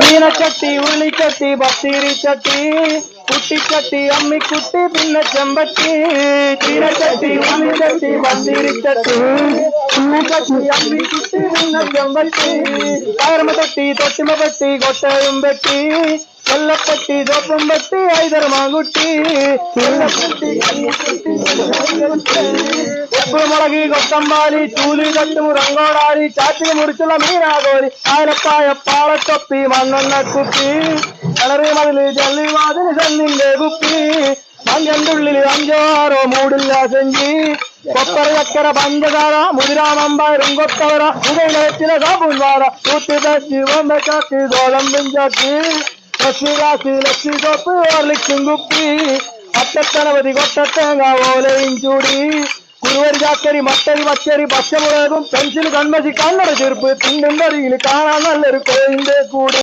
மீன கட்டி உள்ளி கட்டி பத்திரி சட்டி குட்டி கட்டி அம்மி குட்டி பின்ன செம்பட்டி சீன கட்டி உள்ளி கட்டி பத்திரி சட்டி பூ கட்டி அம்மி குட்டி பின்ன செம்பட்டி காரம தட்டி தொட்டிம பட்டி கொட்டயும் பெட்டி கொல்லப்பட்டி தோப்பம் பட்டி ஐதர் மாங்குட்டி கொல்லப்பட்டி ഉപ്പ് മുളകി കൊത്തമ്പാലി ചൂലി കട്ടും റങ്കോടാരി ചാറ്റിൽ മുറിച്ചുള്ള മീനാകോരി ആലപ്പായ പാളത്തൊപ്പി മണ്ണെണ്ണ കുപ്പി കളറി മതിൽ ജല്ലി വാതിൽ ചെന്നിന്റെ കുപ്പി മഞ്ഞണ്ടുള്ളിൽ അഞ്ചോ ആറോ മൂടില്ല സെഞ്ചി കൊപ്പറ ചക്കര പഞ്ചകാര മുതിരാമമ്പാരും കൊത്തവര ഉദയത്തിലെ കാപ്പുൻവാര കൂത്തി തച്ചി ഗോതമ്പും ചാക്കി ലക്ഷ്മിരാശി ലക്ഷി തൊപ്പ് ഓർലിക്കും കുപ്പി അറ്റത്തനവധി കൊട്ടത്തേങ്ങ ഓലയും ചൂടി ചാക്കരി മട്ടരി പച്ചരി പച്ചമുളകും പെൻസിൽ കൺമശി കണ്ണട ചെറുപ്പ് തിണ്ടും കറിയിൽ കാണാൻ നല്ലൊരു കോയിന്റെ കൂടി.